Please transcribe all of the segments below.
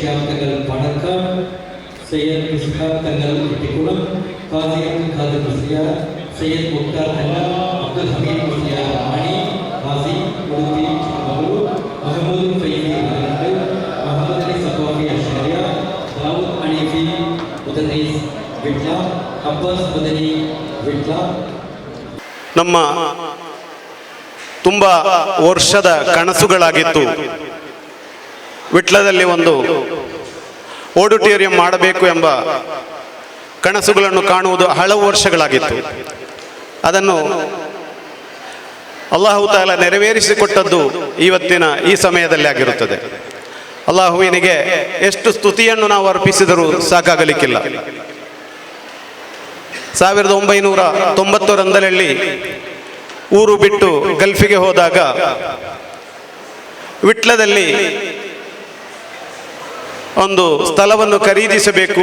ತಂಗಲ್ ಪಾಣಕ್ಕ, ಸೈಯದ್ ಇಸ್ಹಾಕ್ ತಂಗಲ್ ಇಟ್ಟಿಕುಳಂ ಕಾಜಿ ಅಬ್ದುಲ್ ಖಾದರ್ ಮುಸ್ಲಿಯಾರ್ ಸೈಯದ್ ಮುಕ್ತಾರ್ ತಂಗಲ್ ಅಬ್ದುಲ್ ಹಮೀದ್ ಮುಸ್ಲಿಯಾರ್ ಮಾಣಿ ಕಾಜಿ ಉಡುಪಿ ಚಿಕ್ಕಮಗಳೂರು ಮಹಮೂದ್ ಫೈಜಿ ಮಲೆನಾಡು ಮೊಹಮ್ಮದ್ ಅಲಿ ಸಫಾಫಿ ಅಶ್ಶರಿಯಾ ದಾವೂದ್ ಅಣೀಫಿ ಮುದನೀಸ್ ವಿಟ್ಲ, ಅಬ್ಬಾಸ್ ಮದನಿ ವಿಟ್ಲ. ನಮ್ಮ ತುಂಬ ವರ್ಷದ ಕನಸುಗಳಾಗಿತ್ತು. ವಿಟ್ಲದಲ್ಲಿ ಒಂದು ಆಡಿಟೋರಿಯಂ ಮಾಡಬೇಕು ಎಂಬ ಕನಸುಗಳನ್ನು ಕಾಣುವುದು ಹಲವು ವರ್ಷಗಳಾಗಿತ್ತು. ಅದನ್ನು ಅಲ್ಲಾಹು ತಾಲ ನೆರವೇರಿಸಿಕೊಟ್ಟದ್ದು ಇವತ್ತಿನ ಈ ಸಮಯದಲ್ಲಿ ಆಗಿರುತ್ತದೆ. ಅಲ್ಲಾಹುವಿನಿಗೆ ಎಷ್ಟು ಸ್ತುತಿಯನ್ನು ನಾವು ಅರ್ಪಿಸಿದರೂ ಸಾಕಾಗಲಿಕ್ಕಿಲ್ಲ. ಸಾವಿರದ ಒಂಬೈನೂರ ತೊಂಬತ್ತರಂದರಲ್ಲಿ ಊರು ಬಿಟ್ಟು ಗಲ್ಫಿಗೆ ಹೋದಾಗ ವಿಟ್ಲದಲ್ಲಿ ಒಂದು ಸ್ಥಳವನ್ನು ಖರೀದಿಸಬೇಕು.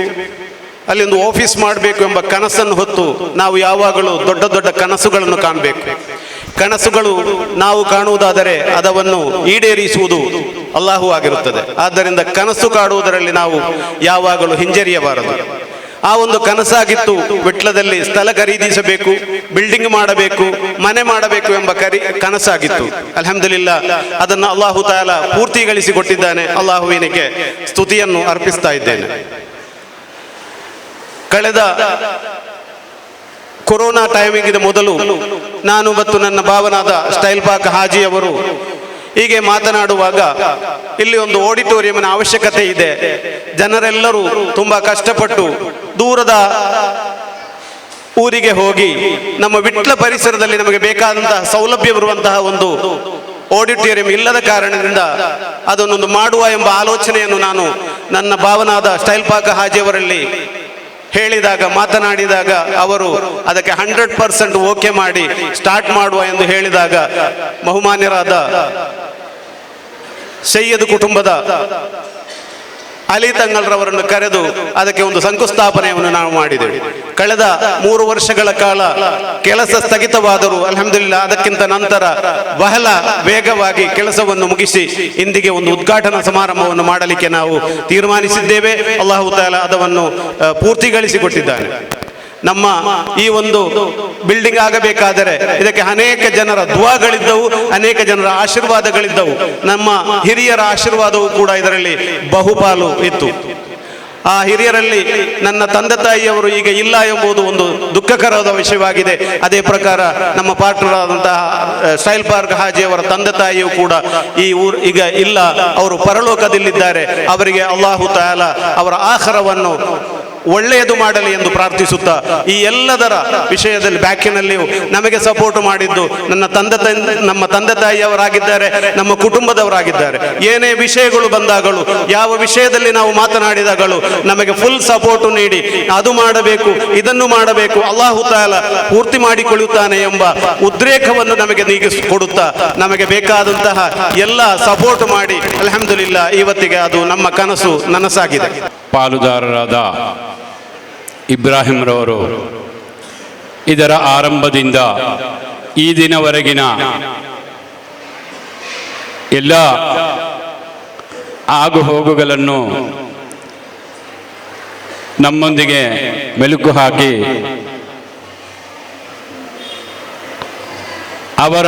ಅಲ್ಲಿ ಒಂದು ಆಫೀಸ್ ಮಾಡಬೇಕು ಎಂಬ ಕನಸನ್ನು ಹೊತ್ತು ನಾವು ಯಾವಾಗಲೂ ದೊಡ್ಡ ದೊಡ್ಡ ಕನಸುಗಳನ್ನು ಕಾಣಬೇಕು. ಕನಸುಗಳು ನಾವು ಕಾಣುವುದಾದರೆ ಅದವನ್ನು ಈಡೇರಿಸುವುದು ಅಲ್ಲಾಹು ಆಗಿರುತ್ತದೆ. ಆದ್ದರಿಂದ ಕನಸು ಕಾಡುವುದರಲ್ಲಿ ನಾವು ಯಾವಾಗಲೂ ಹಿಂಜರಿಯಬಾರದು. ಆ ಒಂದು ಕನಸಾಗಿತ್ತು. ವಿಟ್ಲದಲ್ಲಿ ಸ್ಥಳ ಖರೀದಿಸಬೇಕು ಬಿಲ್ಡಿಂಗ್ ಮಾಡಬೇಕು, ಮನೆ ಮಾಡಬೇಕು ಎಂಬ ಕರಿ, ಕನಸಾಗಿತ್ತು. ಅಲ್ಹಮ್ದುಲಿಲ್ಲ, ಅದನ್ನು ಅಲ್ಲಾಹು ತಾಲ ಪೂರ್ತಿಗಳಿಸಿಕೊಟ್ಟಿದ್ದಾನೆ ಅಲ್ಲಾಹುವಿನಿಗೆ ಸ್ತುತಿಯನ್ನು ಅರ್ಪಿಸ್ತಾ ಇದ್ದೇನೆ. ಕಳೆದ ಕೊರೋನಾ ಟೈಮಿಂಗಿನ ಮೊದಲು ನಾನು ಮತ್ತು ನನ್ನ ಭಾವನಾದ ಸ್ಟೈಲ್ ಪಾಕ್ ಹಾಜಿ ಅವರು ಹೀಗೆ ಮಾತನಾಡುವಾಗ ಇಲ್ಲಿ ಒಂದು ಆಡಿಟೋರಿಯಂನ ಅವಶ್ಯಕತೆ ಇದೆ. ಜನರೆಲ್ಲರೂ ತುಂಬಾ ಕಷ್ಟಪಟ್ಟು ದೂರದ ಊರಿಗೆ ಹೋಗಿ ನಮ್ಮ ವಿಟ್ಲ ಪರಿಸರದಲ್ಲಿ ನಮಗೆ ಬೇಕಾದಂತಹ ಸೌಲಭ್ಯ ಬರುವಂತಹ ಒಂದು ಆಡಿಟೋರಿಯಂ ಇಲ್ಲದ ಕಾರಣದಿಂದ ಅದನ್ನೊಂದು ಮಾಡುವ ಎಂಬ ಆಲೋಚನೆಯನ್ನು ನಾನು ನನ್ನ ಭಾವನಾದ ಸ್ಟೈಲ್ ಪಾಕ ಹಾಜಿಯವರಲ್ಲಿ ಹೇಳಿದಾಗ, ಮಾತನಾಡಿದಾಗ ಅವರು ಅದಕ್ಕೆ ಹಂಡ್ರೆಡ್ ಪರ್ಸೆಂಟ್ ಓಕೆ ಮಾಡಿ ಸ್ಟಾರ್ಟ್ ಮಾಡುವ ಎಂದು ಹೇಳಿದಾಗ ಬಹುಮಾನ್ಯರಾದ ಸೈಯದ್ ಕುಟುಂಬದ ಅಲಿ ತಂಗಲ್ರವರನ್ನು ಕರೆದು ಅದಕ್ಕೆ ಒಂದು ಶಂಕುಸ್ಥಾಪನೆಯನ್ನು ನಾವು ಮಾಡಿದೆವು. ಕಳೆದ ಮೂರು ವರ್ಷಗಳ ಕಾಲ ಕೆಲಸ ಸ್ಥಗಿತವಾದರೂ ಅಲ್ಹಮ್ದುಲಿಲ್ಲ ಅದಕ್ಕಿಂತ ನಂತರ ಬಹಳ ವೇಗವಾಗಿ ಕೆಲಸವನ್ನು ಮುಗಿಸಿ ಇಂದಿಗೆ ಒಂದು ಉದ್ಘಾಟನಾ ಸಮಾರಂಭವನ್ನು ಮಾಡಲಿಕ್ಕೆ ನಾವು ತೀರ್ಮಾನಿಸಿದ್ದೇವೆ. ಅಲ್ಲಾಹು ತಾಲ ಅದನ್ನು ಪೂರ್ತಿಗಳಿಸಿಕೊಟ್ಟಿದ್ದಾರೆ ನಮ್ಮ ಈ ಒಂದು ಬಿಲ್ಡಿಂಗ್ ಆಗಬೇಕಾದರೆ ಇದಕ್ಕೆ ಅನೇಕ ಜನರ ದುವಾಗಳಿದ್ದವು ಅನೇಕ ಜನರ ಆಶೀರ್ವಾದಗಳಿದ್ದವು. ನಮ್ಮ ಹಿರಿಯರ ಆಶೀರ್ವಾದವು ಕೂಡ ಇದರಲ್ಲಿ ಬಹುಪಾಲು ಇತ್ತು. ಆ ಹಿರಿಯರಲ್ಲಿ ನನ್ನ ತಂದೆ ತಾಯಿಯವರು ಈಗ ಇಲ್ಲ ಎಂಬುದು ಒಂದು ದುಃಖಕರವಾದ ವಿಷಯವಾಗಿದೆ. ಅದೇ ಪ್ರಕಾರ ನಮ್ಮ ಪಾರ್ಟ್ನರ್ ಆದಂತಹ ಸ್ಟೈಲ್ ಪಾರ್ಕ್ ಹಾಜಿಯವರ ತಂದೆ ತಾಯಿಯು ಕೂಡ ಈ ಊರು ಈಗ ಇಲ್ಲ. ಅವರು ಪರಲೋಕದಲ್ಲಿದ್ದಾರೆ. ಅವರಿಗೆ ಅಲ್ಲಾಹು ತಾಲ ಅವರ ಆಹಾರವನ್ನು ಒಳ್ಳೆಯದು ಮಾಡಲಿ ಎಂದು ಪ್ರಾರ್ಥಿಸುತ್ತಾ ಈ ಎಲ್ಲದರ ವಿಷಯದಲ್ಲಿ ಬ್ಯಾಕಿನಲ್ಲಿಯೂ ನಮಗೆ ಸಪೋರ್ಟ್ ಮಾಡಿದ್ದು ನನ್ನ ತಂದೆ ತಂದೆ ನಮ್ಮ ತಂದೆ ತಾಯಿಯವರಾಗಿದ್ದಾರೆ, ನಮ್ಮ ಕುಟುಂಬದವರಾಗಿದ್ದಾರೆ. ಏನೇ ವಿಷಯಗಳು ಬಂದಾಗಲೂ, ಯಾವ ವಿಷಯದಲ್ಲಿ ನಾವು ಮಾತನಾಡಿದಾಗಲೂ ನಮಗೆ ಫುಲ್ ಸಪೋರ್ಟ್ ನೀಡಿ ಅದು ಮಾಡಬೇಕು, ಇದನ್ನು ಮಾಡಬೇಕು, ಅಲ್ಲಾಹು ತಾಲ ಪೂರ್ತಿ ಮಾಡಿಕೊಳ್ಳುತ್ತಾನೆ ಎಂಬ ಉದ್ರೇಕವನ್ನು ನಮಗೆ ನೀಗಿಸಿಕೊಡುತ್ತಾ ನಮಗೆ ಬೇಕಾದಂತಹ ಎಲ್ಲ ಸಪೋರ್ಟ್ ಮಾಡಿ, ಅಲ್ಹಮ್ದುಲಿಲ್ಲ, ಇವತ್ತಿಗೆ ಅದು ನಮ್ಮ ಕನಸು ನನಸಾಗಿದೆ. ಪಾಲುದಾರರಾದ ಇಬ್ರಾಹಿಂರವರು. ಇದರ ಆರಂಭದಿಂದ ಈ ದಿನವರೆಗಿನ ಎಲ್ಲ ಆಗು ಹೋಗುಗಳನ್ನು ನಮ್ಮೊಂದಿಗೆ ಮೆಲುಕು ಹಾಕಿ ಅವರ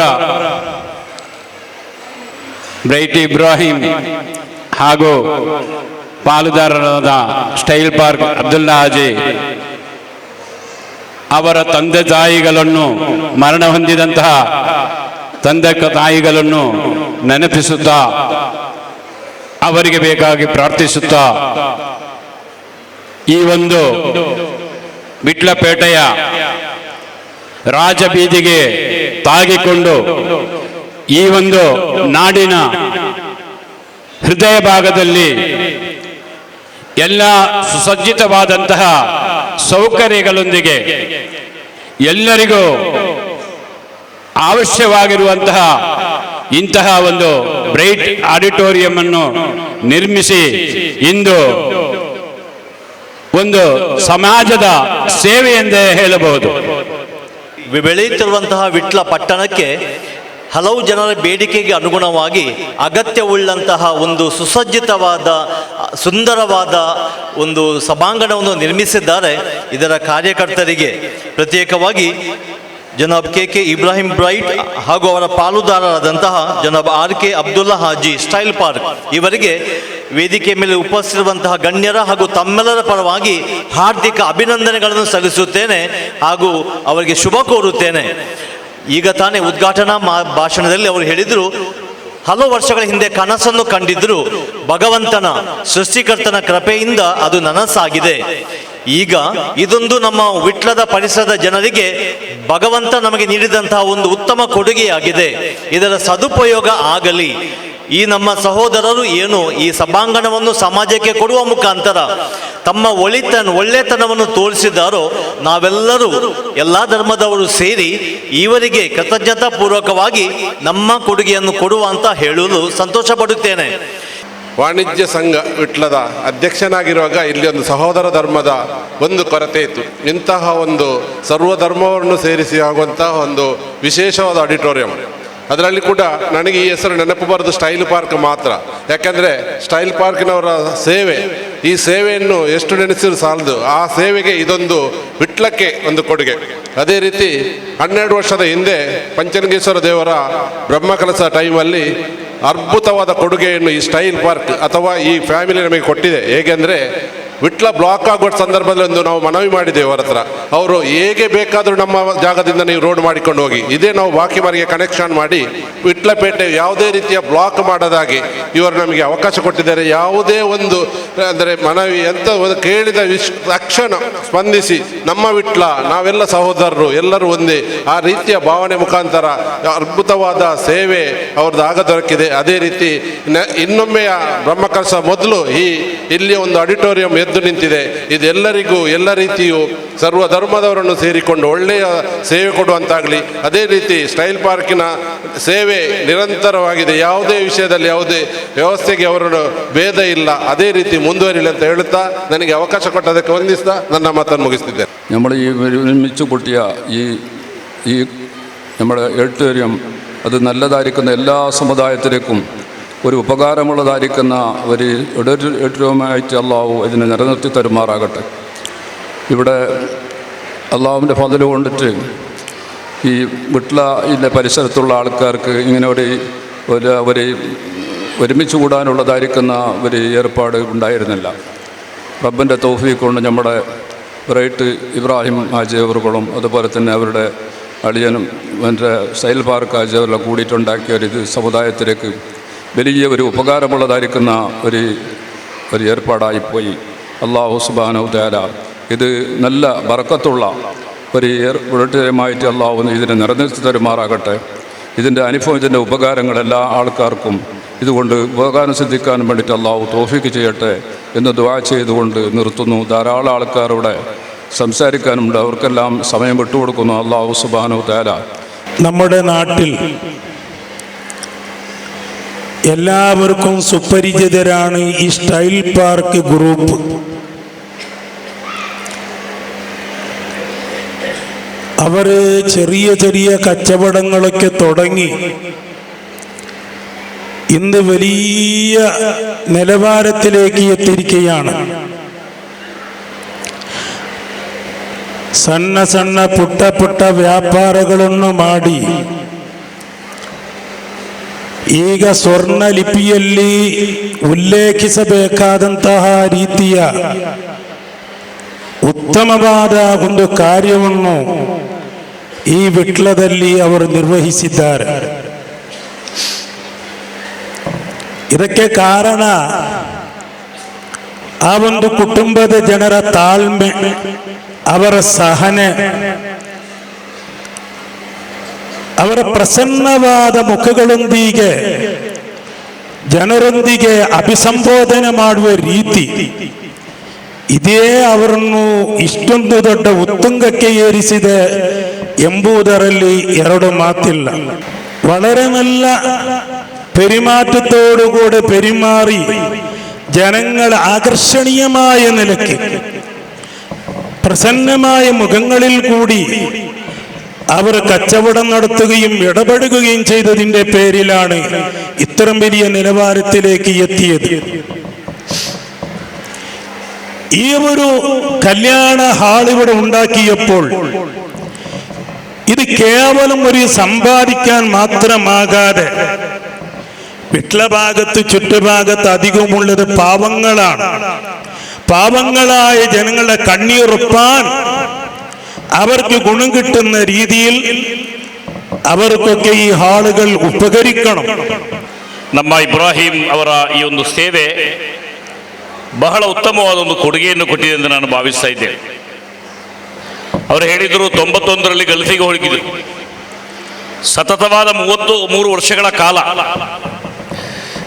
ಬ್ರೈಟ್ ಇಬ್ರಾಹಿಂ ಹಾಗೂ ಪಾಲುದಾರರಾದ ಸ್ಟೈಲ್ ಪಾರ್ಕ್ ಅಬ್ದುಲ್ಲಾ ಅವರ ತಂದೆ ತಾಯಿಗಳನ್ನು ಮರಣ ಹೊಂದಿದಂತಹ ತಂದೆ ತಾಯಿಗಳನ್ನು ನೆನಪಿಸುತ್ತಾ ಅವರಿಗೆ ಬೇಕಾಗಿ ಪ್ರಾರ್ಥಿಸುತ್ತಾ ಈ ಒಂದು ವಿಟ್ಲಪೇಟೆಯ ರಾಜಬೀದಿಗೆ ತಾಗಿಕೊಂಡು ಈ ಒಂದು ನಾಡಿನ ಹೃದಯ ಭಾಗದಲ್ಲಿ ಎಲ್ಲ ಸುಸಜ್ಜಿತವಾದಂತಹ ಸೌಕರ್ಯಗಳೊಂದಿಗೆ ಎಲ್ಲರಿಗೂ ಅವಶ್ಯವಾಗಿರುವಂತಹ ಇಂತಹ ಒಂದು ಬ್ರೈಟ್ ಆಡಿಟೋರಿಯಂ ಅನ್ನು ನಿರ್ಮಿಸಿ ಇಂದು ಒಂದು ಸಮಾಜದ ಸೇವೆ ಎಂದೇ ಹೇಳಬಹುದು ಬೆಳೆಯುತ್ತಿರುವಂತಹ ವಿಟ್ಲ ಪಟ್ಟಣಕ್ಕೆ ಹಲವು ಜನರ ಬೇಡಿಕೆಗೆ ಅನುಗುಣವಾಗಿ ಅಗತ್ಯವುಳ್ಳಂತಹ ಒಂದು ಸುಸಜ್ಜಿತವಾದ, ಸುಂದರವಾದ ಒಂದು ಸಭಾಂಗಣವನ್ನು ನಿರ್ಮಿಸಿದ್ದಾರೆ ಇದರ ಕಾರ್ಯಕರ್ತರಿಗೆ. ಪ್ರತ್ಯೇಕವಾಗಿ Janab K K Ibrahim Bright ಹಾಗೂ ಅವರ ಪಾಲುದಾರರಾದಂತಹ Janab R K Abdulla Haji Style Park ಇವರಿಗೆ ವೇದಿಕೆ ಮೇಲೆ ಉಪಸ್ಥಿತಿರುವಂತಹ ಗಣ್ಯರ ಹಾಗೂ ತಮ್ಮೆಲ್ಲರ ಪರವಾಗಿ ಹಾರ್ದಿಕ ಅಭಿನಂದನೆಗಳನ್ನು ಸಲ್ಲಿಸುತ್ತೇನೆ ಹಾಗೂ ಅವರಿಗೆ ಶುಭ ಕೋರುತ್ತೇನೆ. ಈಗ ತಾನೇ ಉದ್ಘಾಟನಾ ಭಾಷಣದಲ್ಲಿ ಅವರು ಹೇಳಿದರು, ಹಲವು ವರ್ಷಗಳ ಹಿಂದೆ ಕನಸನ್ನು ಕಂಡಿದ್ದರು ಭಗವಂತನ ಸೃಷ್ಟಿಕರ್ತನ ಕೃಪೆಯಿಂದ ಅದು ನನಸಾಗಿದೆ. ಈಗ ಇದೊಂದು ನಮ್ಮ ವಿಟ್ಲದ ಪರಿಸರದ ಜನರಿಗೆ ಭಗವಂತ ನಮಗೆ ನೀಡಿದಂತಹ ಒಂದು ಉತ್ತಮ ಕೊಡುಗೆಯಾಗಿದೆ. ಇದರ ಸದುಪಯೋಗ ಆಗಲಿ. ಈ ನಮ್ಮ ಸಹೋದರರು ಏನು ಈ ಸಭಾಂಗಣವನ್ನು ಸಮಾಜಕ್ಕೆ ಕೊಡುವ ಮುಖಾಂತರ ತಮ್ಮ ಒಳಿತನ ಒಳ್ಳೆತನವನ್ನು ತೋರಿಸಿದ್ದಾರೋ ನಾವೆಲ್ಲರೂ ಎಲ್ಲ ಧರ್ಮದವರು ಸೇರಿ ಇವರಿಗೆ ಕೃತಜ್ಞತಾ ಪೂರ್ವಕವಾಗಿ ನಮ್ಮ ಕೊಡುಗೆಯನ್ನು ಕೊಡುವ ಅಂತ ಹೇಳಲು ಸಂತೋಷ ಪಡುತ್ತೇನೆ ವಾಣಿಜ್ಯ ಸಂಘ ವಿಟ್ಲದ ಅಧ್ಯಕ್ಷನಾಗಿರುವಾಗ ಇಲ್ಲಿ ಒಂದು ಸಹೋದರ ಧರ್ಮದ ಒಂದು ಕೊರತೆ ಇತ್ತು. ಇಂತಹ ಒಂದು ಸರ್ವಧರ್ಮವನ್ನು ಸೇರಿಸಿ ಆಗುವಂತಹ ಒಂದು ವಿಶೇಷವಾದ ಆಡಿಟೋರಿಯಂ. ಅದರಲ್ಲಿ ಕೂಡ ನನಗೆ ಈ ಹೆಸರು ನೆನಪು ಬರೋದು ಸ್ಟೈಲ್ ಪಾರ್ಕ್ ಮಾತ್ರ. ಯಾಕಂದರೆ ಸ್ಟೈಲ್ ಪಾರ್ಕಿನವರ ಸೇವೆ, ಈ ಸೇವೆಯನ್ನು ಎಷ್ಟು ನೆನೆಸಿದ್ರು ಸಾಲದು. ಆ ಸೇವೆಗೆ ಇದೊಂದು ವಿಟ್ಲಕ್ಕೆ ಒಂದು ಕೊಡುಗೆ. ಅದೇ ರೀತಿ ಹನ್ನೆರಡು ವರ್ಷದ ಹಿಂದೆ ಪಂಚಲಿಂಗೇಶ್ವರ ದೇವರ ಬ್ರಹ್ಮಕಲಸ ಟೈಮಲ್ಲಿ ಅದ್ಭುತವಾದ ಕೊಡುಗೆಯನ್ನು ಈ ಸ್ಟೈಲ್ ಪಾರ್ಕ್ ಅಥವಾ ಈ ಫ್ಯಾಮಿಲಿ ನಮಗೆ ಕೊಟ್ಟಿದೆ. ಹೇಗೆಂದರೆ ವಿಟ್ಲ ಬ್ಲಾಕ್ ಆಗುವ ಸಂದರ್ಭದಲ್ಲಿ ನಾವು ಮನವಿ ಮಾಡಿದ್ದೇವೆ ಅವರ ಅವರು ಹೇಗೆ ಬೇಕಾದರೂ ನಮ್ಮ ಜಾಗದಿಂದ ನೀವು ರೋಡ್ ಮಾಡಿಕೊಂಡು ಹೋಗಿ. ಇದೇ ನಾವು ಬಾಕಿ ಬಾಕಿಮಾರಿಗೆ ಕನೆಕ್ಷನ್ ಮಾಡಿ ವಿಟ್ಲಪೇಟೆ ಯಾವುದೇ ರೀತಿಯ ಬ್ಲಾಕ್ ಮಾಡೋದಾಗಿ ಇವರು ನಮಗೆ ಅವಕಾಶ ಕೊಟ್ಟಿದ್ದಾರೆ. ಯಾವುದೇ ಒಂದು, ಅಂದರೆ ಮನವಿ ಎಂತ ಕೇಳಿದ ವಿಶ್ ತಕ್ಷಣ ಸ್ಪಂದಿಸಿ ನಮ್ಮ ವಿಟ್ಲ, ನಾವೆಲ್ಲ ಸಹೋದರರು, ಎಲ್ಲರೂ ಒಂದೇ. ಆ ರೀತಿಯ ಭಾವನೆ ಮುಖಾಂತರ ಅದ್ಭುತವಾದ ಸೇವೆ ಅವ್ರದ್ದು ಆಗ ದೊರಕಿದೆ. ಅದೇ ರೀತಿ ಇನ್ನೊಮ್ಮೆಯ ಬ್ರಹ್ಮಕಲಸ ಮೊದಲು ಈ, ಇಲ್ಲಿ ಒಂದು ಆಡಿಟೋರಿಯಂ ಎದ್ದು ನಿಂತಿದೆ ಇದೆಲ್ಲರಿಗೂ ಎಲ್ಲ ರೀತಿಯು ಸರ್ವ ಧರ್ಮದವರನ್ನು ಸೇರಿಕೊಂಡು ಒಳ್ಳೆಯ ಸೇವೆ ಕೊಡುವಂತಾಗಲಿ ಅದೇ ರೀತಿ ಸ್ಟೈಲ್ ಪಾರ್ಕಿನ ಸೇವೆ ನಿರಂತರವಾಗಿದೆ ಯಾವುದೇ ವಿಷಯದಲ್ಲಿ ಯಾವುದೇ ವ್ಯವಸ್ಥೆಗೆ ಅವರನ್ನು ಭೇದ ಇಲ್ಲ ಅದೇ ರೀತಿ ಮುಂದುವರಿಲಿ ಅಂತ ಹೇಳುತ್ತಾ ನನಗೆ ಅವಕಾಶ ಕೊಟ್ಟದಕ್ಕೆ ವಂದಿಸ್ತಾ ನನ್ನ ಮಾತನ್ನು ಮುಗಿಸ್ತಿದ್ದೇನೆ നമ്മൾ ഈ നിർമ്മിച്ചു കൂട്ടിയ ഈ ഈ നമ്മുടെ എഡിറ്റോറിയം അത് നല്ലതായിരിക്കുന്ന എല്ലാ സമുദായത്തിലേക്കും ഒരു ഉപകാരമുള്ളതായിരിക്കുന്ന ഒരു എഡിറ്റോറിയമായിട്ട് അള്ളാഹു ഇതിനെ നിലനിർത്തി തരുമാറാകട്ടെ. ഇവിടെ അള്ളാഹുവിന്റെ ഫതിൽ കൊണ്ടിട്ട് ഈ വിട്ലയിലെ പരിസരത്തുള്ള ആൾക്കാർക്ക് ഇങ്ങനെ ഒരു ഒരു ഒരു ഒരുമിച്ച് കൂടാനുള്ളതായിരിക്കുന്ന ഒരു ഏർപ്പാട് ഉണ്ടായിരുന്നില്ല. റബ്ബിന്റെ തോഫി കൊണ്ട് നമ്മുടെ ബ്രൈറ്റ് ഇബ്രാഹിം ഹാജി അതുപോലെ തന്നെ അവരുടെ അളിയനും എന്റെ സൈൽ പാർക്ക് ഹാജി അവരെല്ലാം കൂടിയിട്ടുണ്ടാക്കിയ ഒരു സമുദായത്തിലേക്ക് വലിയ ഒരു ഉപകാരമുള്ളതായിരിക്കുന്ന ഒരു ഒരു ഏർപ്പാടായിപ്പോയി. അള്ളാഹു സുബാനു തേല ഇത് നല്ല ബറക്കത്തുള്ള ഒരു ഏർപ്പെടുമായിട്ട് അള്ളാഹു ഇതിനെ നിറനിർത്തി തരുമാറാകട്ടെ. ഇതിന്റെ അനുഭവം ഇതിന്റെ ഉപകാരങ്ങൾ എല്ലാ ആൾക്കാർക്കും ഇതുകൊണ്ട് ഉപകാരം സിദ്ധിക്കാൻ വേണ്ടിയിട്ട് അള്ളാഹു തോഫിക്ക് ചെയ്യട്ടെ എന്ന് ദ്വാ ചെയ്തുകൊണ്ട് നിർത്തുന്നു. ധാരാളം ആൾക്കാരോടെ സംസാരിക്കാനുണ്ട്. അവർക്കെല്ലാം സമയം വിട്ടുകൊടുക്കുന്നു. അള്ളാഹു സുബാനോ തേല നമ്മുടെ നാട്ടിൽ എല്ലാവർക്കും സുപരിചിതരാണ് ഈ സ്റ്റൈൽ പാർക്ക് ഗ്രൂപ്പ്. അവർ ചെറിയ ചെറിയ കച്ചവടങ്ങളൊക്കെ തുടങ്ങി. ഇന്ന് വലിയ നിലവാരത്തിലേക്ക് എത്തിയിരിക്കുകയാണ്. സണ്ണ സണ്ണ പുട്ട പുട്ട വ്യാപാരങ്ങളൊന്നും ആടി. ಈಗ ಸ್ವರ್ಣ ಲಿಪಿಯಲ್ಲಿ ಉಲ್ಲೇಖಿಸಬೇಕಾದಂತಹ ರೀತಿಯ ಉತ್ತಮವಾದ ಒಂದು ಕಾರ್ಯವನ್ನು ಈ ವಿಟ್ಲದಲ್ಲಿ ಅವರು ನಿರ್ವಹಿಸಿದ್ದಾರೆ. ಇದಕ್ಕೆ ಕಾರಣ ಆ ಒಂದು ಕುಟುಂಬದ ಜನರ ತಾಳ್ಮೆ, ಅವರ ಸಹನೆ ಅವರ ಪ್ರಸನ್ನವಾದ ಮುಖಗಳೊಂದಿಗೆ ಜನರೊಂದಿಗೆ ಅಭಿಸಂಬೋಧನೆ ಮಾಡುವ ರೀತಿ ಇದೇ ಅವರನ್ನು ಇಷ್ಟೊಂದು ದೊಡ್ಡ ಉತ್ತುಂಗಕ್ಕೆ ಏರಿಸಿದೆ ಎಂಬುದರಲ್ಲಿ ಎರಡು ಮಾತಿಲ್ಲ വളരെ നല്ല പെരുമാറ്റത്തോടുകൂടെ പെരുമാറി ജനങ്ങൾ ആകർഷണീയമായ നിലയ്ക്ക് പ്രസന്നമായ മുഖങ്ങളിൽ കൂടി അവർ കച്ചവടം നടത്തുകയും ഇടപെടുകയും ചെയ്തതിന്റെ പേരിലാണ് ഇത്തരം വലിയ നിലവാരത്തിലേക്ക് എത്തിയത്. ഈ ഒരു കല്യാണ ഹാൾ ഇവിടെ ഉണ്ടാക്കിയപ്പോൾ ഇത് കേവലം ഒരു സമ്പാദിക്കാൻ മാത്രമാകാതെ വിട്ലഭാഗത്ത് ചുറ്റുഭാഗത്ത് അധികമുള്ളത് പാവങ്ങളാണ്. പാവങ്ങളായ ജനങ്ങളുടെ കണ്ണീറുപ്പാൻ അവർക്ക് ഗുണം കിട്ടുന്ന രീതിയിൽ അവർക്കൊക്കെ ഈ ഹാളുകൾ ഉപകരിക്കണം. ನಮ್ಮ ಇಬ್ರಾಹಿಂ ಅವರ ಈ ಒಂದು ಸೇವೆ ಬಹಳ ಉತ್ತಮವಾದ ಒಂದು ಕೊಡುಗೆಯನ್ನು ಕೊಟ್ಟಿದೆ ಎಂದು ನಾನು ಭಾವಿಸ್ತಾ ಇದ್ದೇನೆ ಅವರು ಹೇಳಿದರು ತೊಂಬತ್ತೊಂದರಲ್ಲಿ ಗಲ್ಫಿಗೆ ಹೋಗಿದ್ರು ಸತತವಾದ ಮೂವತ್ತು ಮೂರು ವರ್ಷಗಳ ಕಾಲ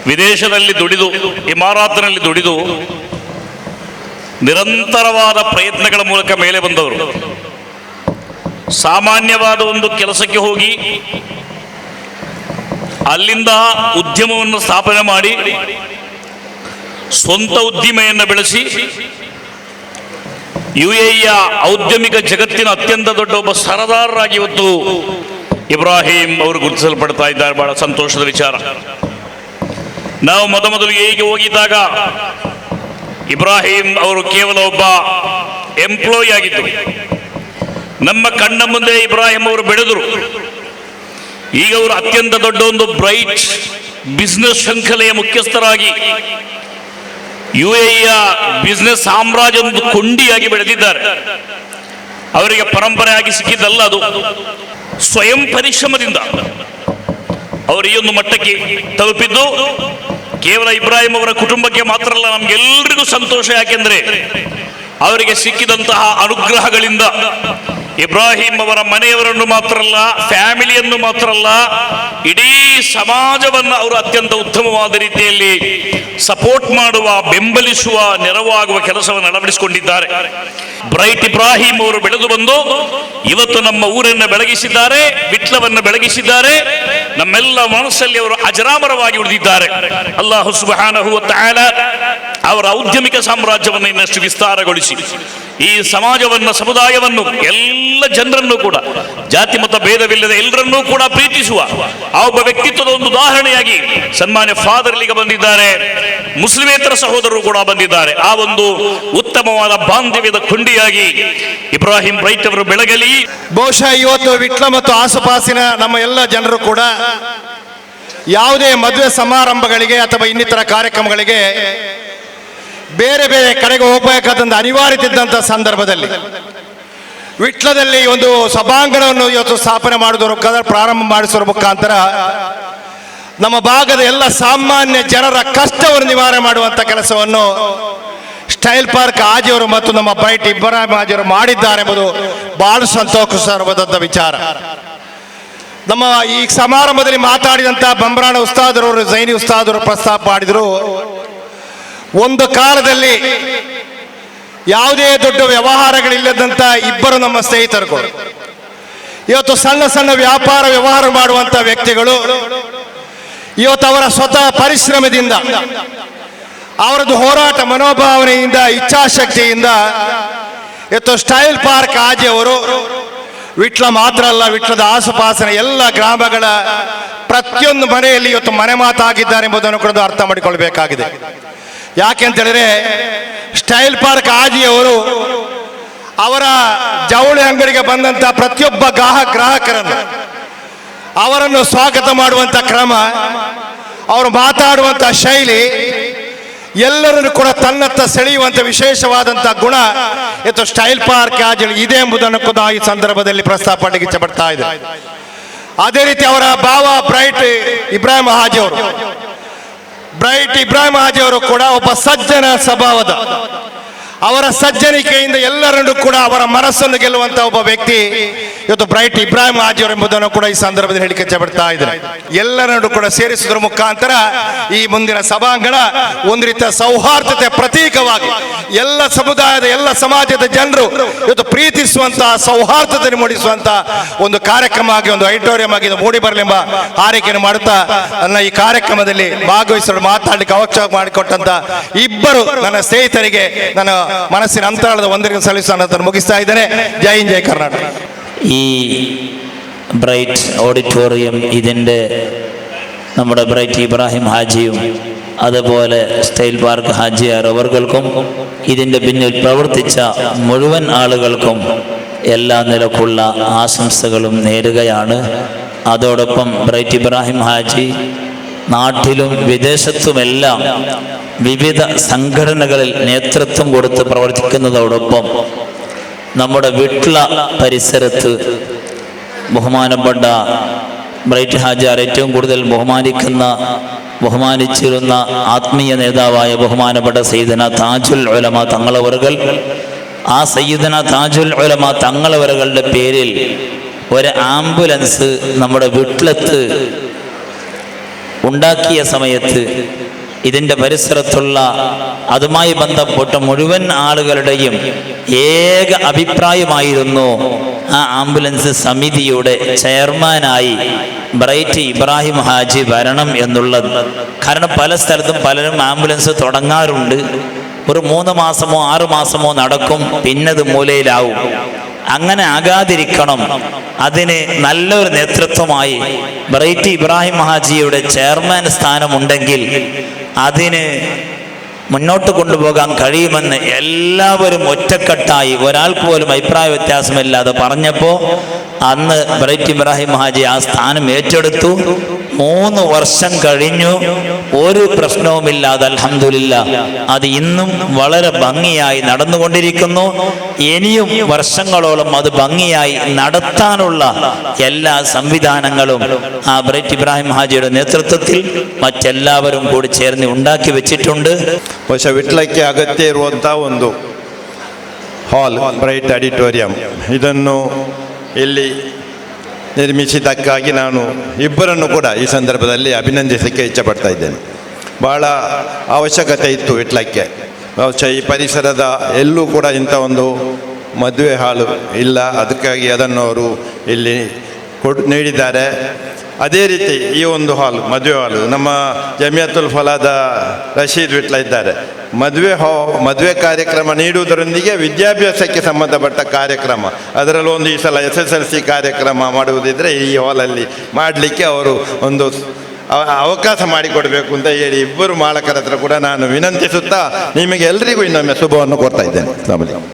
ವಿದೇಶದಲ್ಲಿ ದುಡಿದು ಇಮಾರಾತಿನಲ್ಲಿ ದುಡಿದು ನಿರಂತರವಾದ ಪ್ರಯತ್ನಗಳ ಮೂಲಕ ಮೇಲೆ ಬಂದವರು ಸಾಮಾನ್ಯವಾದ ಒಂದು ಕೆಲಸಕ್ಕೆ ಹೋಗಿ ಅಲ್ಲಿಂದ ಉದ್ಯಮವನ್ನು ಸ್ಥಾಪನೆ ಮಾಡಿ ಸ್ವಂತ ಉದ್ದಿಮೆಯನ್ನು ಬೆಳೆಸಿ ಯು ಎಯ ಔದ್ಯಮಿಕ ಜಗತ್ತಿನ ಅತ್ಯಂತ ದೊಡ್ಡ ಒಬ್ಬ ಸರದಾರರಾಗಿ ಇವತ್ತು ಇಬ್ರಾಹಿಂ ಅವರು ಗುರುತಿಸಲ್ಪಡ್ತಾ ಇದ್ದಾರೆ. ಬಹಳ ಸಂತೋಷದ ವಿಚಾರ. ನಾವು ಮೊದಮೊದಲು ಹೇಗೆ ಹೋಗಿದ್ದಾಗ ಇಬ್ರಾಹಿಂ ಅವರು ಕೇವಲ ಒಬ್ಬ ಎಂಪ್ಲಾಯಿ ಆಗಿದ್ದರು. ನಮ್ಮ ಕಣ್ಣ ಮುಂದೆ ಇಬ್ರಾಹಿಂ ಅವರು ಬೆಳೆದರು. ಈಗ ಅವರು ಅತ್ಯಂತ ದೊಡ್ಡ ಒಂದು ಬ್ರೈಟ್ ಬಿಸ್ನೆಸ್ ಶೃಂಖಲೆಯ ಮುಖ್ಯಸ್ಥರಾಗಿ ಯು ಎಯ ಬಿಸ್ನೆಸ್ ಸಾಮ್ರಾಜ್ಯ ಒಂದು ಕೊಂಡಿಯಾಗಿ ಬೆಳೆದಿದ್ದಾರೆ. ಅವರಿಗೆ ಪರಂಪರೆಯಾಗಿ ಸಿಕ್ಕಿದ್ದಲ್ಲ ಅದು. ಸ್ವಯಂ ಪರಿಶ್ರಮದಿಂದ ಅವರು ಈ ಒಂದು ಮಟ್ಟಕ್ಕೆ ತಲುಪಿದ್ದು. ಕೇವಲ ಇಬ್ರಾಹಿಂ ಅವರ ಕುಟುಂಬಕ್ಕೆ ಮಾತ್ರ ಅಲ್ಲ ನಮ್ಗೆಲ್ಲರಿಗೂ ಸಂತೋಷ. ಯಾಕೆಂದ್ರೆ ಅವರಿಗೆ ಸಿಕ್ಕಿದಂತಹ ಅನುಗ್ರಹಗಳಿಂದ ಇಬ್ರಾಹಿಂ ಅವರ ಮನೆಯವರನ್ನು ಮಾತ್ರ ಅಲ್ಲ ಫ್ಯಾಮಿಲಿಯನ್ನು ಮಾತ್ರ ಅಲ್ಲ ಇಡೀ ಸಮಾಜವನ್ನು ಅವರು ಅತ್ಯಂತ ಉತ್ತಮವಾದ ರೀತಿಯಲ್ಲಿ ಸಪೋರ್ಟ್ ಮಾಡುವ, ಬೆಂಬಲಿಸುವ, ನೆರವಾಗುವ ಕೆಲಸವನ್ನು ಅಳವಡಿಸಿಕೊಂಡಿದ್ದಾರೆ ಬ್ರೈಟ್ ಇಬ್ರಾಹಿಂ ಅವರು ಬೆಳೆದು ಬಂದು ಇವತ್ತು ನಮ್ಮ ಊರನ್ನು ಬೆಳಗಿಸಿದ್ದಾರೆ, ವಿಟ್ಲವನ್ನು ಬೆಳಗಿಸಿದ್ದಾರೆ, ನಮ್ಮೆಲ್ಲ ಮನಸ್ಸಲ್ಲಿ ಅವರು ಅಜರಾಮರವಾಗಿ ಉಳಿದಿದ್ದಾರೆ. ಅಲ್ಲಾಹು ಸುಬಹಾನಹು ಅವರ ಔದ್ಯಮಿಕ ಸಾಮ್ರಾಜ್ಯವನ್ನು ಇನ್ನಷ್ಟು ವಿಸ್ತಾರಗೊಳಿಸಿ. ಈ ಸಮಾಜವನ್ನು, ಸಮುದಾಯವನ್ನು, ಎಲ್ಲ ಜನರನ್ನು ಕೂಡ, ಜಾತಿ ಮತ ಭೇದವಿಲ್ಲದೆ ಎಲ್ಲರನ್ನೂ ಕೂಡ ಪ್ರೀತಿಸುವ ಆ ಒಬ್ಬ ವ್ಯಕ್ತಿತ್ವದ ಒಂದು ಉದಾಹರಣೆಯಾಗಿ ಸನ್ಮಾನ್ಯ ಫಾದರ್ ಇಲ್ಲಿಗೆ ಬಂದಿದ್ದಾರೆ, ಮುಸ್ಲಿಮೇತರ ಸಹೋದರರು ಕೂಡ ಬಂದಿದ್ದಾರೆ. ಆ ಒಂದು ಉತ್ತಮವಾದ ಬಾಂಧವ್ಯದ ಕುಂಡಿಯಾಗಿ ಇಬ್ರಾಹಿಂ ರೈಟ್ ಅವರು ಬೆಳಗಲಿ. ಬಹುಶಃ ಇವತ್ತು ವಿಟ್ಲ ಮತ್ತು ಆಸುಪಾಸಿನ ನಮ್ಮ ಎಲ್ಲ ಜನರು ಕೂಡ ಯಾವುದೇ ಮದುವೆ ಸಮಾರಂಭಗಳಿಗೆ ಅಥವಾ ಇನ್ನಿತರ ಕಾರ್ಯಕ್ರಮಗಳಿಗೆ ಬೇರೆ ಬೇರೆ ಕಡೆಗೆ ಹೋಗಬೇಕಾದಂಥ ಅನಿವಾರ್ಯತೆ ಇದ್ದಂಥ ಸಂದರ್ಭದಲ್ಲಿ ವಿಟ್ಲದಲ್ಲಿ ಒಂದು ಸಭಾಂಗಣವನ್ನು ಇವತ್ತು ಸ್ಥಾಪನೆ ಮುಖಾಂತರ ಪ್ರಾರಂಭ ಮಾಡಿಸುವ ಮುಖಾಂತರ ನಮ್ಮ ಭಾಗದ ಎಲ್ಲ ಸಾಮಾನ್ಯ ಜನರ ಕಷ್ಟವನ್ನು ನಿವಾರಣೆ ಮಾಡುವಂಥ ಕೆಲಸವನ್ನು ಸ್ಟೈಲ್ ಪಾರ್ಕ್ ಆಜಿಯವರು ಮತ್ತು ನಮ್ಮ ಬೈಟ್ ಇಬ್ರಾಹಿಂ ಆಜಿಯವರು ಮಾಡಿದ್ದಾರೆ ಎಂಬುದು ಬಹಳ ಸಂತೋಷವಾದಂಥ ವಿಚಾರ. ನಮ್ಮ ಈ ಸಮಾರಂಭದಲ್ಲಿ ಮಾತಾಡಿದಂಥ ಬಂಬ್ರಾಣ ಉಸ್ತಾದರವರು, ಜೈನಿ ಉಸ್ತಾದರು ಪ್ರಸ್ತಾಪ ಮಾಡಿದರು. ಒಂದು ಕಾಲದಲ್ಲಿ ಯಾವುದೇ ದೊಡ್ಡ ವ್ಯವಹಾರಗಳಿಲ್ಲದಂಥ ಇಬ್ಬರು ನಮ್ಮ ಸ್ನೇಹಿತರುಗಳು. ಇವತ್ತು ಸಣ್ಣ ಸಣ್ಣ ವ್ಯಾಪಾರ ವ್ಯವಹಾರ ಮಾಡುವಂಥ ವ್ಯಕ್ತಿಗಳು, ಇವತ್ತು ಅವರ ಸ್ವತಃ ಪರಿಶ್ರಮದಿಂದ, ಅವರದ್ದು ಹೋರಾಟ ಮನೋಭಾವನೆಯಿಂದ, ಇಚ್ಛಾಶಕ್ತಿಯಿಂದ ಇವತ್ತು ಸ್ಟೈಲ್ ಪಾರ್ಕ್ ಆಜಿ ಅವರು ವಿಟ್ಲ ಮಾತ್ರ ಅಲ್ಲ, ವಿಟ್ಲದ ಆಸುಪಾಸಿನ ಎಲ್ಲ ಗ್ರಾಮಗಳ ಪ್ರತಿಯೊಂದು ಮನೆಯಲ್ಲಿ ಇವತ್ತು ಮನೆ ಮಾತಾಗಿದ್ದಾರೆ ಎಂಬುದನ್ನು ಕೂಡ ಅರ್ಥ ಮಾಡಿಕೊಳ್ಬೇಕಾಗಿದೆ. ಯಾಕೆ ಅಂತ ಹೇಳಿದ್ರೆ ಸ್ಟೈಲ್ ಪಾರ್ಕ್ ಆಜಿ ಅವರು ಅವರ ಜವಳಿ ಅಂಗಡಿಗೆ ಬಂದಂತ ಪ್ರತಿಯೊಬ್ಬ ಗ್ರಾಹ ಗ್ರಾಹಕರನ್ನು ಅವರನ್ನು ಸ್ವಾಗತ ಮಾಡುವಂತ ಕ್ರಮ, ಅವರು ಮಾತಾಡುವಂತ ಶೈಲಿ, ಎಲ್ಲರನ್ನು ಕೂಡ ತನ್ನತ್ತ ಸೆಳೆಯುವಂತ ವಿಶೇಷವಾದಂತ ಗುಣ ಇತ್ತು ಸ್ಟೈಲ್ ಪಾರ್ಕ್ ಆಜಿ ಇದೆ ಎಂಬುದನ್ನು ಕೂಡ ಈ ಸಂದರ್ಭದಲ್ಲಿ ಪ್ರಸ್ತಾಪ ಇಚ್ಛೆ ಪಡ್ತಾ ಇದೆ. ಅದೇ ರೀತಿ ಅವರ ಬಾವ ಬ್ರೈಟ್ ಇಬ್ರಾಹಿಂ ಹಾಜಿ ಅವರು ಬ್ರೈಟ್ ಇಬ್ರಾಹಿಂ ಹಾಜಿ ಕೂಡ ಒಬ್ಬ ಸಜ್ಜನ ಸ್ವಭಾವದ. ಅವರ ಸಜ್ಜನಿಕೆಯಿಂದ ಎಲ್ಲರನ್ನು ಕೂಡ ಅವರ ಮನಸ್ಸನ್ನು ಗೆಲ್ಲುವಂತ ಒಬ್ಬ ವ್ಯಕ್ತಿ ಇವತ್ತು ಬ್ರೈಟ್ ಇಬ್ರಾಹಿಂ ಹಾಜಿಯವರು ಎಂಬುದನ್ನು ಕೂಡ ಈ ಸಂದರ್ಭದಲ್ಲಿ ಹೇಳಿಕೆ ಬಿಡ್ತಾ ಇದ್ದಾರೆ. ಎಲ್ಲರನ್ನು ಕೂಡ ಸೇರಿಸುವುದರ ಮುಖಾಂತರ ಈ ಮುಂದಿನ ಸಭಾಂಗಣ ಒಂದು ರೀತಿಯ ಸೌಹಾರ್ದತೆ ಪ್ರತೀಕವಾಗಿ ಎಲ್ಲ ಸಮುದಾಯದ, ಎಲ್ಲ ಸಮಾಜದ ಜನರು ಇವತ್ತು ಪ್ರೀತಿಸುವಂತಹ ಸೌಹಾರ್ದತೆ ಮೂಡಿಸುವಂತಹ ಒಂದು ಕಾರ್ಯಕ್ರಮ ಆಗಿ, ಒಂದು ಐಟೋರಿಯಂ ಆಗಿ ಮೂಡಿ ಬರಲೆಂಬ ಆರೈಕೆಯನ್ನು ಮಾಡುತ್ತಾ ನನ್ನ ಈ ಕಾರ್ಯಕ್ರಮದಲ್ಲಿ ಭಾಗವಹಿಸಲು ಮಾತಾಡಲಿಕ್ಕೆ ಅವಕಾಶ ಮಾಡಿಕೊಟ್ಟಂತ ಇಬ್ಬರು ನನ್ನ ಸ್ನೇಹಿತರಿಗೆ ನನ್ನ ಮನಸ್ಸಿನ ಅಂತರಾಳದ ಒಂದರಿಗೆ ಸಲ್ಲಿಸ ಮುಗಿಸ್ತಾ ಇದ್ದೇನೆ ಜೈ ಹಿಂದ್ ಜೈ ಕರ್ನಾಟಕ ಈ ബ്രൈറ്റ് ഓഡിറ്റോറിയം ഇതിൻ്റെ നമ്മുടെ ബ്രൈറ്റ് ഇബ്രാഹിം ഹാജിയും അതുപോലെ സ്റ്റൈൽ പാർക്ക് ഹാജിയാർ അവർകൾക്കും ഇതിൻ്റെ പിന്നിൽ പ്രവർത്തിച്ച മുഴുവൻ ആളുകൾക്കും എല്ലാ നിലക്കുള്ള ആശംസകളും നേരുകയാണ് അതോടൊപ്പം ബ്രൈറ്റ് ഇബ്രാഹിം ഹാജി നാട്ടിലും വിദേശത്തുമെല്ലാം വിവിധ സംഘടനകളിൽ നേതൃത്വം കൊടുത്ത് പ്രവർത്തിക്കുന്നതോടൊപ്പം നമ്മുടെ വിട്ല പരിസരത്ത് ബഹുമാനപ്പെട്ട ബ്രൈറ്റ് ഹാജാർ ഏറ്റവും കൂടുതൽ ബഹുമാനിക്കുന്ന ബഹുമാനിച്ചിരുന്ന ആത്മീയ നേതാവായ ബഹുമാനപ്പെട്ട സയ്യിദന താജുൽ ഉലമ തങ്ങളവറുകൾ. ആ സയ്യിദന താജുൽ ഉലമ തങ്ങളവറുകളുടെ പേരിൽ ഒരു ആംബുലൻസ് നമ്മുടെ വീട്ടിലത്ത് ഉണ്ടാക്കിയ സമയത്ത് ഇതിന്റെ പരിസരത്തുള്ള അതുമായി ബന്ധപ്പെട്ട മുഴുവൻ ആളുകളുടെയും ഏക അഭിപ്രായമായിരുന്നു ആ ആംബുലൻസ് സമിതിയുടെ ചെയർമാനായി ബ്രൈറ്റ് ഇബ്രാഹിം ഹാജി വരണം എന്നുള്ളത്. കാരണം പല സ്ഥലത്തും പലരും ആംബുലൻസ് തുടങ്ങാറുണ്ട്. ഒരു മൂന്ന് മാസമോ ആറ് മാസമോ നടക്കും പിന്നത് മൂലയിലാവും. അങ്ങനെ ആകാതിരിക്കണം. അതിന് നല്ലൊരു നേതൃത്വമായി ബ്രൈറ്റ് ഇബ്രാഹിം മഹാജിയുടെ ചെയർമാൻ സ്ഥാനമുണ്ടെങ്കിൽ അതിന് മുന്നോട്ട് കൊണ്ടുപോകാൻ കഴിയുമെന്ന് എല്ലാവരും ഒറ്റക്കെട്ടായി ഒരാൾക്ക് പോലും അഭിപ്രായ വ്യത്യാസമില്ലാതെ പറഞ്ഞപ്പോൾ അന്ന് ബ്രൈറ്റ് ഇബ്രാഹിം മഹാജി ആ സ്ഥാനം ഏറ്റെടുത്തു. മൂന്ന് വർഷം കഴിഞ്ഞു ഒരു പ്രശ്നവുമില്ലാതെ അൽഹംദുലില്ല അത് ഇന്നും വളരെ ഭംഗിയായി നടന്നുകൊണ്ടിരിക്കുന്നു ഇനിയും വർഷങ്ങളോളം അത് ഭംഗിയായി നടത്താനുള്ള എല്ലാ സംവിധാനങ്ങളും ആ ബ്രൈറ്റ് ഇബ്രാഹിം ഹാജിയുടെ നേതൃത്വത്തിൽ മറ്റെല്ലാവരും കൂടി ചേർന്ന് ഉണ്ടാക്കി വെച്ചിട്ടുണ്ട് ಬಹುಶಃ ವಿಟ್ಲಕ್ಕೆ ಅಗತ್ಯ ಇರುವಂಥ ಒಂದು ಹಾಲ್ ಬ್ರೈಟ್ ಆಡಿಟೋರಿಯಂ ಇದನ್ನು ಇಲ್ಲಿ ನಿರ್ಮಿಸಿದ್ದಕ್ಕಾಗಿ ನಾನು ಇಬ್ಬರನ್ನು ಕೂಡ ಈ ಸಂದರ್ಭದಲ್ಲಿ ಅಭಿನಂದಿಸಲಿಕ್ಕೆ ಇಚ್ಛಪಡ್ತಾ ಇದ್ದೇನೆ. ಭಾಳ ಅವಶ್ಯಕತೆ ಇತ್ತು ಇಟ್ಲಕ್ಕೆ ಈ ಪರಿಸರದ ಎಲ್ಲೂ ಕೂಡ ಇಂಥ ಒಂದು ಮದುವೆ ಹಾಲು ಇಲ್ಲ. ಅದಕ್ಕಾಗಿ ಅದನ್ನು ಅವರು ಇಲ್ಲಿ ಕೊಡ್ ನೀಡಿದ್ದಾರೆ. ಅದೇ ರೀತಿ ಈ ಒಂದು ಹಾಲ್, ಮದುವೆ ಹಾಲು, ನಮ್ಮ ಜಮಿಯತುಲ್ ಫಲಾದ ರಶೀದ್ ವಿಟ್ಲ ಇದ್ದಾರೆ. ಮದುವೆ ಹಾ, ಮದುವೆ ಕಾರ್ಯಕ್ರಮ ನೀಡುವುದರೊಂದಿಗೆ ವಿದ್ಯಾಭ್ಯಾಸಕ್ಕೆ ಸಂಬಂಧಪಟ್ಟ ಕಾರ್ಯಕ್ರಮ. ಅದರಲ್ಲೂ ಒಂದು ಈ ಸಲ ಎಸ್ ಎಸ್ ಎಲ್ ಸಿ ಕಾರ್ಯಕ್ರಮ ಮಾಡುವುದಿದ್ದರೆ ಈ ಹಾಲಲ್ಲಿ ಮಾಡಲಿಕ್ಕೆ ಅವರು ಒಂದು ಅವ- ಅವಕಾಶ ಮಾಡಿಕೊಡಬೇಕು ಅಂತ ಹೇಳಿ ಇಬ್ಬರು ಮಾಲಕರ ಹತ್ರ ಕೂಡ ನಾನು ವಿನಂತಿಸುತ್ತಾ ನಿಮಗೆ ಎಲ್ಲರಿಗೂ ಇನ್ನೊಮ್ಮೆ ಶುಭವನ್ನು ಕೊಡ್ತಾ ಇದ್ದೇನೆ.